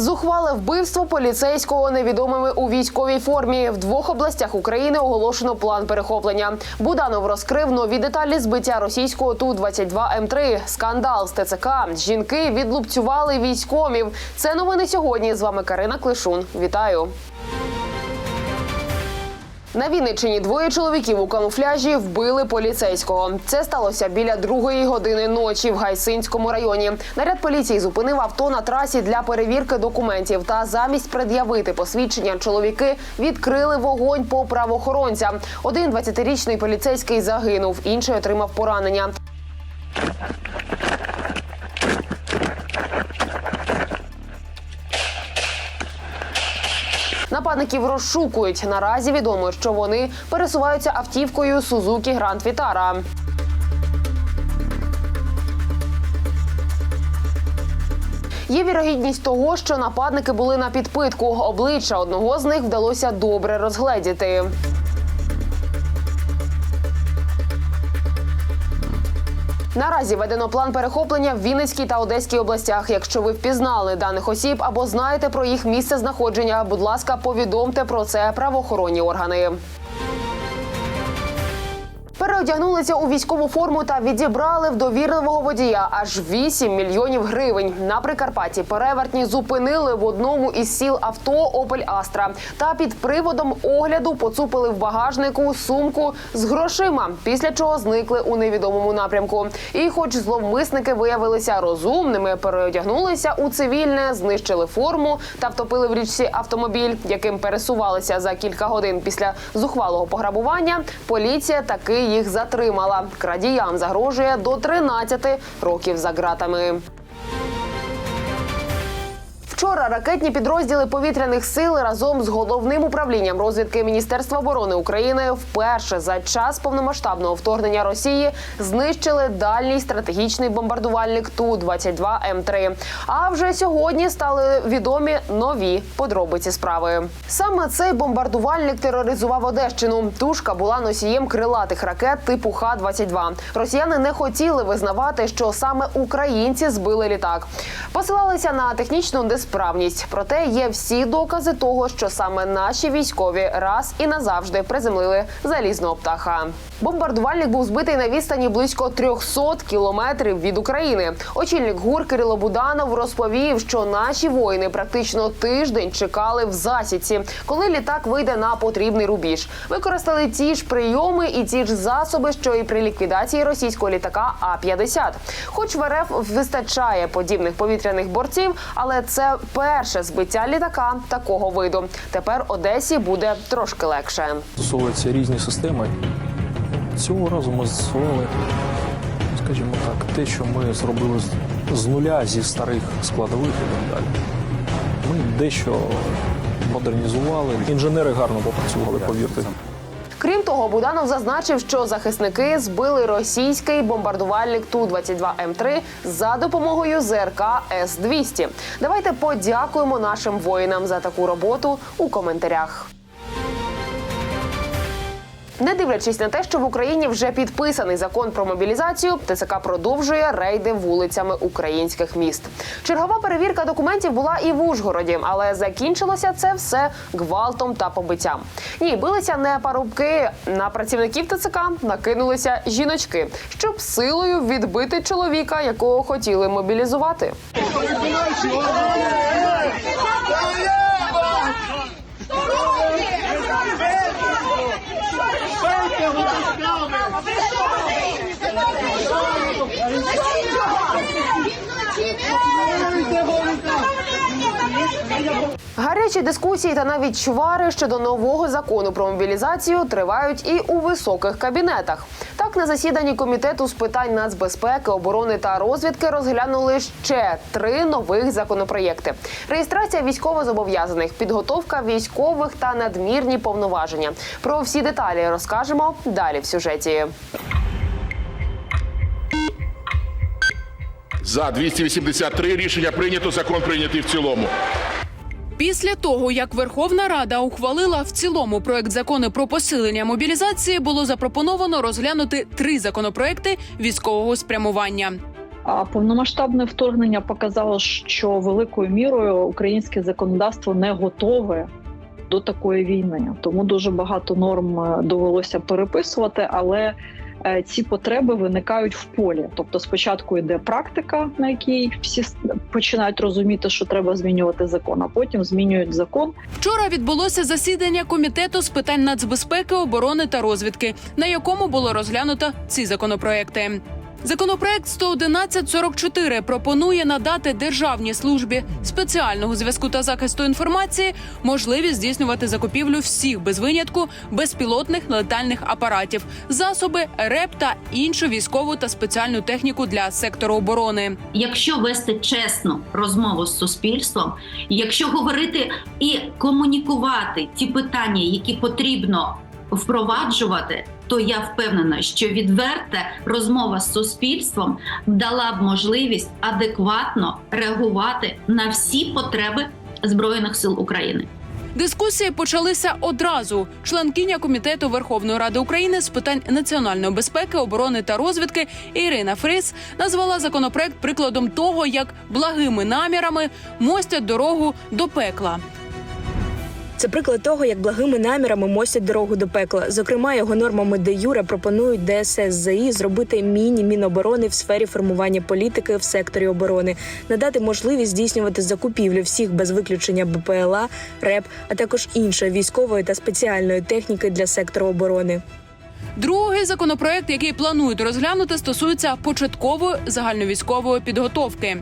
Зухвале вбивство поліцейського невідомими у військовій формі. В двох областях України оголошено план перехоплення. Буданов розкрив нові деталі збиття російського ту 22 м 3 Скандал з ТЦК. Жінки відлупцювали військомів. Це новини сьогодні. З вами Карина Клишун. Вітаю. На Вінниччині двоє чоловіків у камуфляжі вбили поліцейського. Це сталося біля другої години ночі в Гайсинському районі. Наряд поліції зупинив авто на трасі для перевірки документів. Та замість пред'явити посвідчення чоловіки відкрили вогонь по правоохоронцям. Один 20-річний поліцейський загинув, інший отримав поранення. Нападників розшукують. Наразі відомо, що вони пересуваються автівкою Сузукі Гранд Вітара. Є вірогідність того, що нападники були на підпитку. Обличчя одного з них вдалося добре розгледіти. Наразі ведено план перехоплення в Вінницькій та Одеській областях. Якщо ви впізнали даних осіб або знаєте про їх місце знаходження, будь ласка, повідомте про це правоохоронні органи. Переодягнулися у військову форму та відібрали в довірливого водія аж 8 мільйонів гривень. На Прикарпатті перевертні зупинили в одному із сіл авто Опель Астра та під приводом огляду поцупили в багажнику сумку з грошима, після чого зникли у невідомому напрямку. І, хоч зловмисники виявилися розумними, переодягнулися у цивільне, знищили форму та втопили в річці автомобіль, яким пересувалися за кілька годин після зухвалого пограбування. Поліція таки їх затримала. Крадіям загрожує до 13 років за ґратами. Вчора ракетні підрозділи повітряних сил разом з головним управлінням розвідки Міністерства оборони України вперше за час повномасштабного вторгнення Росії знищили дальній стратегічний бомбардувальник ту 22 м 3 А вже сьогодні стали відомі нові подробиці справи. Саме цей бомбардувальник тероризував Одещину. Тушка була носієм крилатих ракет типу Х-22. Росіяни не хотіли визнавати, що саме українці збили літак. Посилалися на технічну несправність. Проте є всі докази того, що саме наші військові раз і назавжди приземлили залізного птаха. Бомбардувальник був збитий на відстані близько 300 кілометрів від України. Очільник ГУР Кирило Буданов розповів, що наші воїни практично тиждень чекали в засідці, коли літак вийде на потрібний рубіж. Використали ті ж прийоми і ті ж засоби, що і при ліквідації російського літака А-50. Хоч в РФ вистачає подібних повітряних борців, але це перше збиття літака такого виду. Тепер Одесі буде трошки легше. Застосовуються різні системи. Цього разу ми застосували, скажімо так, те, що ми зробили з- з нуля зі старих складових і так далі. Ми дещо модернізували. Інженери гарно попрацювали, повірте. Крім того, Буданов зазначив, що захисники збили російський бомбардувальник ту 22 м 3 за допомогою ЗРК С 200 Давайте подякуємо нашим воїнам за таку роботу у коментарях. Не дивлячись на те, що в Україні вже підписаний закон про мобілізацію, ТЦК продовжує рейди вулицями українських міст. Чергова перевірка документів була і в Ужгороді, але закінчилося це все гвалтом та побиттям. Ні, билися не парубки. На працівників ТЦК накинулися жіночки, щоб силою відбити чоловіка, якого хотіли мобілізувати. ¡Apresa! Гарячі дискусії та навіть чвари щодо нового закону про мобілізацію тривають і у високих кабінетах. Так, на засіданні комітету з питань нацбезпеки, оборони та розвідки розглянули ще три нових законопроєкти: реєстрація військовозобов'язаних, підготовка військових та надмірні повноваження. Про всі деталі розкажемо далі в сюжеті. За 283 рішення прийнято. Закон прийнятий в цілому. Після того, як Верховна Рада ухвалила в цілому проект закону про посилення мобілізації, було запропоновано розглянути три законопроекти військового спрямування. А повномасштабне вторгнення показало, що великою мірою українське законодавство не готове до такої війни. Тому дуже багато норм е, довелося переписувати, але ці потреби виникають в полі. Тобто, спочатку йде практика, на якій всі починають розуміти, що треба змінювати закон, а потім змінюють закон. Вчора відбулося засідання комітету з питань нацбезпеки, оборони та розвідки, на якому було розглянуто ці законопроекти. Законопроект 11144 пропонує надати державній службі спеціального зв'язку та захисту інформації можливість здійснювати закупівлю всіх без винятку безпілотних летальних апаратів, засоби, РЕП та іншу військову та спеціальну техніку для сектору оборони. якщо вести чесну розмову з суспільством, якщо говорити і комунікувати ті питання, які потрібно впроваджувати, то я впевнена, що відверта розмова з суспільством дала б можливість адекватно реагувати на всі потреби збройних сил України. Дискусії почалися одразу. Членкиня комітету Верховної Ради України з питань національної безпеки, оборони та розвідки Ірина Фрис назвала законопроект прикладом того, як благими намірами мостять дорогу до пекла. Це приклад того, як благими намірами мостять дорогу до пекла. Зокрема, його нормами де Юра пропонують ДССЗІ зробити міні-міноборони в сфері формування політики в секторі оборони, надати можливість здійснювати закупівлю всіх без виключення БПЛА, РЕП, а також іншої військової та спеціальної техніки для сектору оборони. Другий законопроект, який планують розглянути, стосується початкової загальновійськової підготовки.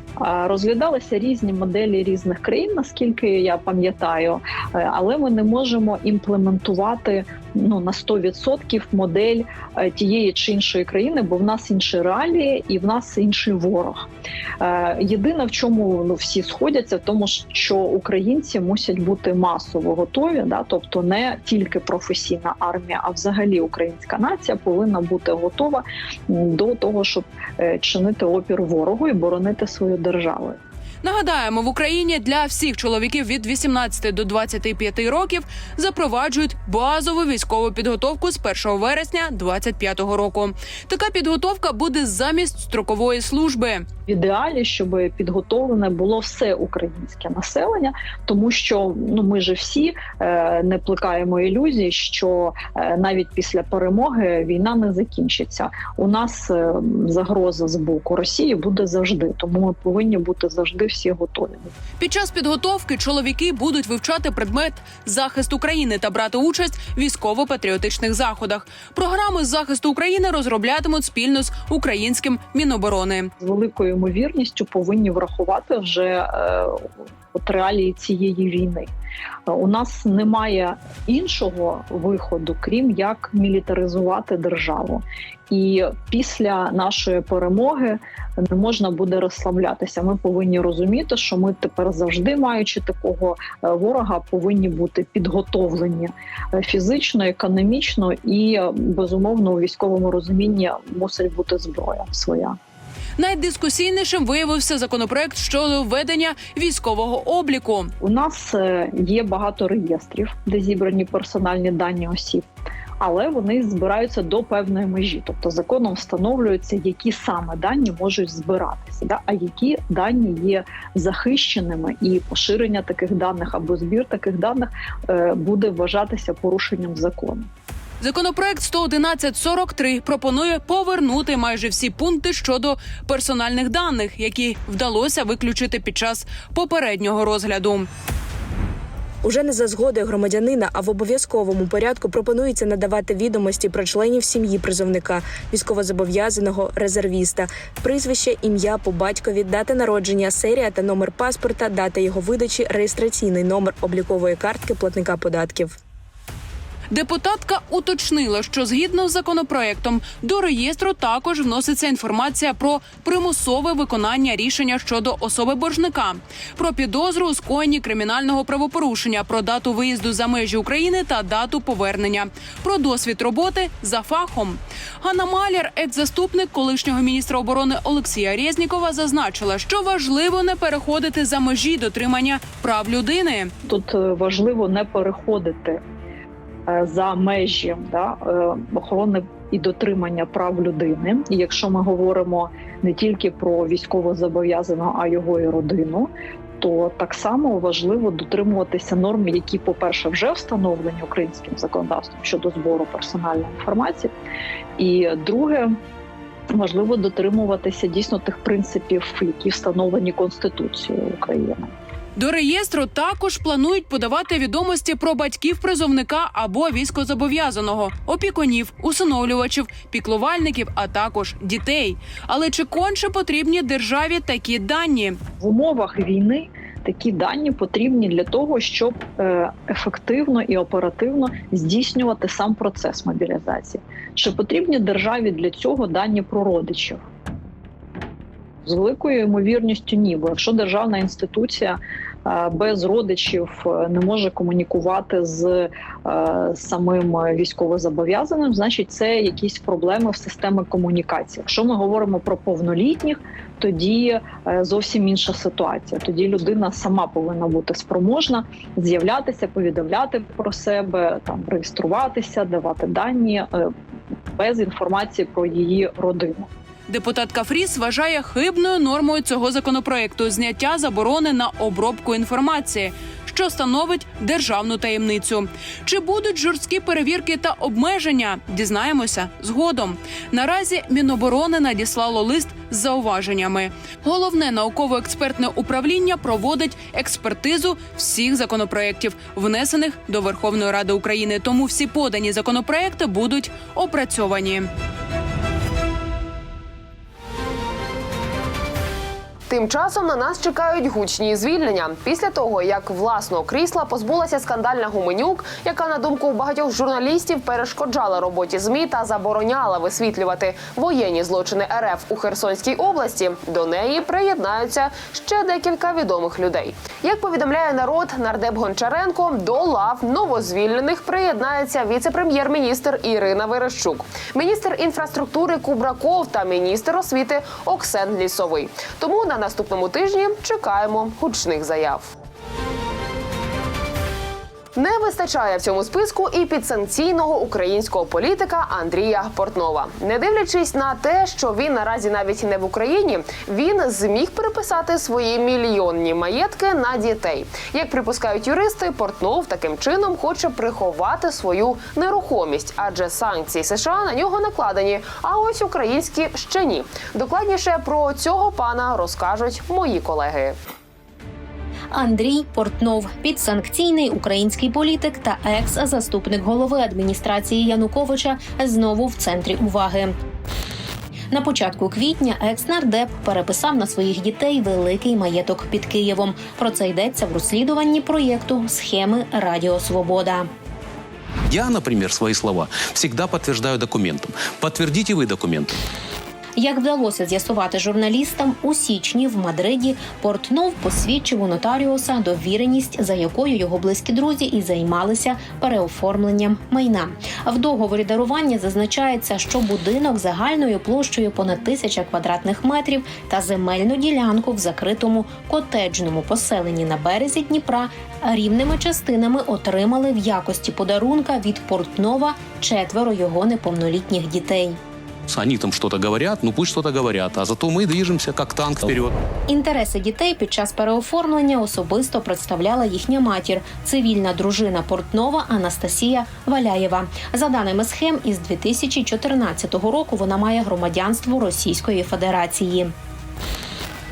Розглядалися різні моделі різних країн, наскільки я пам'ятаю, Е, але ми не можемо імплементувати ну на 100% модель е, тієї чи іншої країни, бо в нас інші реалії і в нас інший ворог. Е, Єдине, в чому ну всі сходяться, в тому що українці мусять бути масово готові, да, тобто не тільки професійна армія, а взагалі українська нація повинна бути готова до того, щоб е, чинити опір ворогу і боронити свою державу. Нагадаємо, в Україні для всіх чоловіків від 18 до 25 років запроваджують базову військову підготовку з 1 вересня 2025 року. Така підготовка буде замість строкової служби. В ідеалі, щоб підготовлене було все українське населення, тому що ну ми же всі е, не плекаємо ілюзій, що е, навіть після перемоги війна не закінчиться. У нас е, загроза з боку Росії буде завжди, тому ми повинні бути завжди всі готові. Під час підготовки чоловіки будуть вивчати предмет захист України та брати участь в військово-патріотичних заходах. Програми з захисту України розроблятимуть спільно з українським міноборони. з великою ймовірністю повинні врахувати вже е, от реалії цієї війни. У нас немає іншого виходу, крім як мілітаризувати державу. І після нашої перемоги не можна буде розслаблятися. Ми повинні розуміти, що ми тепер завжди, маючи такого е, ворога, повинні бути підготовлені е, фізично, економічно і е, безумовно у військовому розумінні мусить бути зброя своя. Найдискусійнішим виявився законопроект щодо введення військового обліку. У нас е, є багато реєстрів, де зібрані персональні дані осіб. Але вони збираються до певної межі, тобто законом встановлюється, які саме дані можуть збиратися, да? а які дані є захищеними, і поширення таких даних або збір таких даних е, буде вважатися порушенням закону. Законопроект 11143 пропонує повернути майже всі пункти щодо персональних даних, які вдалося виключити під час попереднього розгляду. Уже не за згодою громадянина, а в обов'язковому порядку пропонується надавати відомості про членів сім'ї призовника, військовозобов'язаного резервіста, прізвище, ім'я по батькові, дата народження, серія та номер паспорта, дата його видачі, реєстраційний номер облікової картки платника податків. Депутатка уточнила, що згідно з законопроектом до реєстру також вноситься інформація про примусове виконання рішення щодо особи боржника, про підозру у скоєнні кримінального правопорушення, про дату виїзду за межі України та дату повернення, про досвід роботи за фахом. Ганна Маляр, екс-заступник колишнього міністра оборони Олексія Резнікова, зазначила, що важливо не переходити за межі дотримання прав людини. Тут е, важливо не переходити за межі да, е, охорони і дотримання прав людини. І якщо ми говоримо не тільки про військовозобов'язаного, а його і родину. То так само важливо дотримуватися норм, які, по-перше, вже встановлені українським законодавством щодо збору персональної інформації, і друге, важливо дотримуватися дійсно тих принципів, які встановлені Конституцією України. До реєстру також планують подавати відомості про батьків призовника або військозобов'язаного, опікунів, усиновлювачів, піклувальників, а також дітей. Але чи конче потрібні державі такі дані? в умовах війни такі дані потрібні для того, щоб е, ефективно і оперативно здійснювати сам процес мобілізації. Чи потрібні державі для цього дані про родичів? З великою ймовірністю ні, бо якщо державна інституція без родичів е, не може комунікувати з е, самим військовозобов'язаним, значить це якісь проблеми в системі комунікації. Якщо ми говоримо про повнолітніх, тоді е, зовсім інша ситуація. Тоді людина сама повинна бути спроможна з'являтися, повідомляти про себе, там реєструватися, давати дані е, без інформації про її родину. Депутатка Фріс вважає хибною нормою цього законопроекту зняття заборони на обробку інформації, що становить державну таємницю. Чи будуть жорсткі перевірки та обмеження? Дізнаємося згодом. Наразі Міноборони надіслало лист з зауваженнями. Головне науково-експертне управління проводить експертизу всіх законопроєктів, внесених до Верховної Ради України. Тому всі подані законопроекти будуть опрацьовані. Тим часом на нас чекають гучні звільнення після того, як власного крісла позбулася скандальна гуменюк, яка на думку багатьох журналістів перешкоджала роботі змі та забороняла висвітлювати воєнні злочини РФ у Херсонській області. До неї приєднаються ще декілька відомих людей. Як повідомляє народ, нардеп Гончаренко до лав новозвільнених приєднається віце-прем'єр-міністр Ірина Верещук, міністр інфраструктури Кубраков та міністр освіти Оксен Лісовий. Тому на наступному тижні чекаємо гучних заяв. Не вистачає в цьому списку і підсанкційного українського політика Андрія Портнова. Не дивлячись на те, що він наразі навіть не в Україні, він зміг переписати свої мільйонні маєтки на дітей. Як припускають юристи, Портнов таким чином хоче приховати свою нерухомість, адже санкції США на нього накладені. А ось українські ще ні. Докладніше про цього пана розкажуть мої колеги. Андрій Портнов, підсанкційний український політик та екс-заступник голови адміністрації Януковича, знову в центрі уваги. На початку квітня екс-нардеп переписав на своїх дітей великий маєток під Києвом. Про це йдеться в розслідуванні проєкту схеми Радіо Свобода. Я, например, свои слова всегда подтверждаю документом. Подтвердите вы документом. Як вдалося з'ясувати журналістам, у січні в Мадриді Портнов посвідчив у нотаріуса довіреність, за якою його близькі друзі і займалися переоформленням майна. В договорі дарування зазначається, що будинок загальною площею понад тисяча квадратних метрів та земельну ділянку в закритому котеджному поселенні на березі Дніпра рівними частинами отримали в якості подарунка від Портнова четверо його неповнолітніх дітей. Они там что-то говорят, ну пусть что-то говорят, а зато мы движемся как танк вперед. Інтереси дітей під час переоформлення особисто представляла їхня матір, цивільна дружина Портнова Анастасія Валяєва. За даними схем, із 2014 року вона має громадянство Російської Федерації.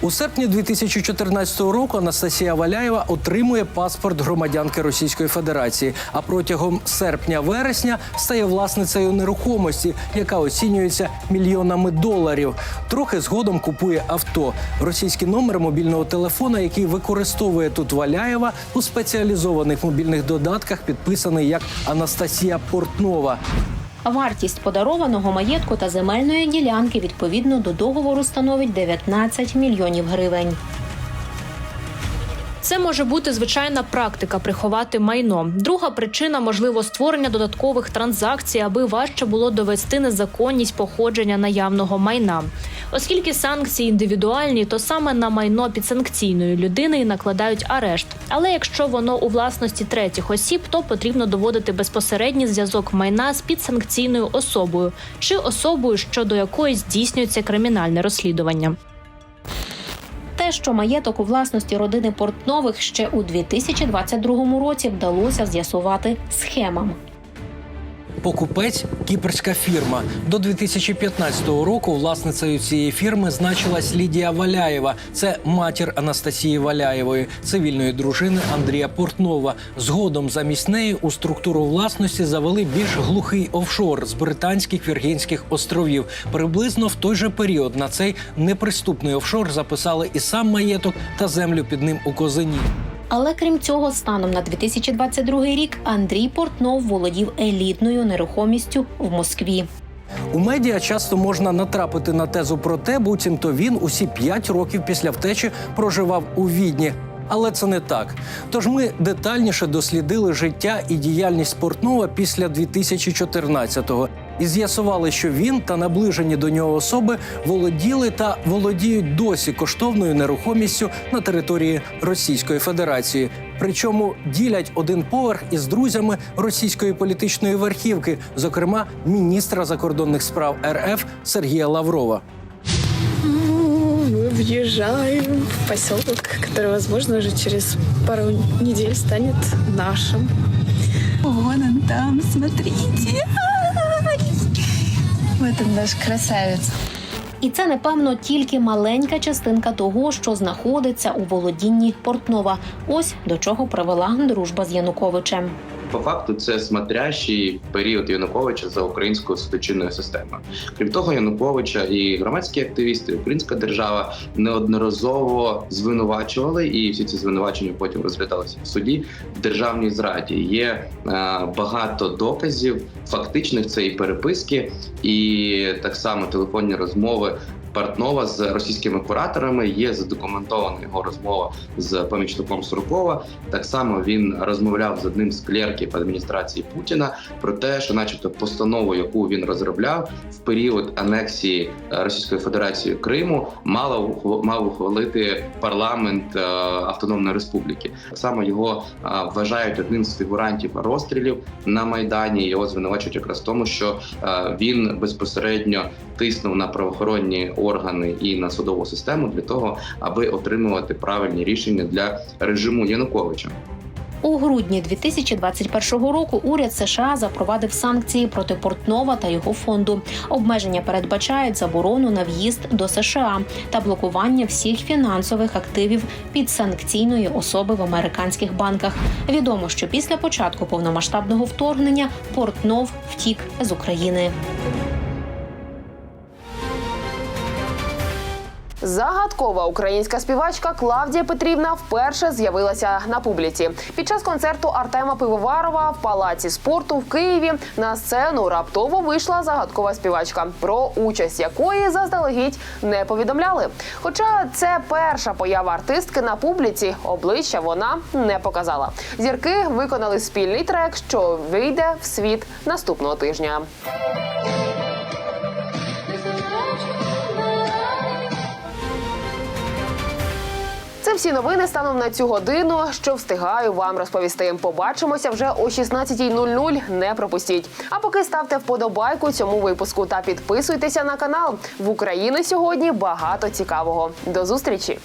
У серпні 2014 року Анастасія Валяєва отримує паспорт громадянки Російської Федерації, а протягом серпня-вересня стає власницею нерухомості, яка оцінюється мільйонами доларів. Трохи згодом купує авто. Російський номер мобільного телефона, який використовує тут Валяєва у спеціалізованих мобільних додатках, підписаний як Анастасія Портнова. Вартість подарованого маєтку та земельної ділянки відповідно до договору становить 19 мільйонів гривень. Це може бути звичайна практика приховати майно. Друга причина можливо створення додаткових транзакцій, аби важче було довести незаконність походження наявного майна. Оскільки санкції індивідуальні, то саме на майно підсанкційної людини накладають арешт. Але якщо воно у власності третіх осіб, то потрібно доводити безпосередній зв'язок майна з підсанкційною особою чи особою, щодо якої здійснюється кримінальне розслідування. Те, що маєток у власності родини Портнових ще у 2022 році вдалося з'ясувати схемам. Покупець кіпрська фірма. До 2015 року власницею цієї фірми значилась Лідія Валяєва. Це матір Анастасії Валяєвої, цивільної дружини Андрія Портнова. Згодом замість неї у структуру власності завели більш глухий офшор з британських Віргінських островів. Приблизно в той же період на цей неприступний офшор записали і сам маєток та землю під ним у Козині. Але крім цього, станом на 2022 рік Андрій Портнов володів елітною нерухомістю в Москві. У медіа часто можна натрапити на тезу про те, буцімто він усі п'ять років після втечі проживав у Відні. Але це не так. Тож ми детальніше дослідили життя і діяльність Портнова після 2014-го і з'ясували, що він та наближені до нього особи володіли та володіють досі коштовною нерухомістю на території Російської Федерації. Причому ділять один поверх із друзями російської політичної верхівки, зокрема міністра закордонних справ РФ Сергія Лаврова. Мы въезжаем в поселок, который, возможно, уже через пару недель станет нашим. Вон он там, смотрите. Ай! Вот он наш красавец. І це, напевно, тільки маленька частинка того, що знаходиться у володінні Портнова. Ось до чого привела дружба з Януковичем. По факту це смотрящий період Януковича за українською судочинною системою. Крім того, Януковича і громадські активісти, і українська держава неодноразово звинувачували, і всі ці звинувачення потім розглядалися в суді в державній зраді. Є е, багато доказів фактичних це і переписки, і так само телефонні розмови. Портнова з російськими кураторами є задокументована його розмова з помічником Суркова. Так само він розмовляв з одним з клерків адміністрації Путіна про те, що, начебто, постанову, яку він розробляв в період анексії е, Російської Федерації Криму, мала мав ухвалити парламент е, Автономної Республіки. Так само його е, вважають одним з фігурантів розстрілів на майдані. Його звинувачують якраз в тому, що він безпосередньо тиснув на правоохоронні органи і на судову систему для того, аби отримувати правильні рішення для режиму Януковича. У грудні 2021 року уряд США запровадив санкції проти Портнова та його фонду. Обмеження передбачають заборону на в'їзд до США та блокування всіх фінансових активів підсанкційної особи в американських банках. Відомо, що після початку повномасштабного вторгнення Портнов втік з України. Загадкова українська співачка Клавдія Петрівна вперше з'явилася на публіці. Під час концерту Артема Пивоварова в палаці спорту в Києві на сцену раптово вийшла загадкова співачка, про участь якої заздалегідь не повідомляли. Хоча це перша поява артистки на публіці, обличчя вона не показала. Зірки виконали спільний трек, що вийде в світ наступного тижня. Всі новини станом на цю годину. Що встигаю вам розповісти. Побачимося вже о 16.00. Не пропустіть. А поки ставте вподобайку цьому випуску та підписуйтеся на канал. В Україні сьогодні багато цікавого. До зустрічі.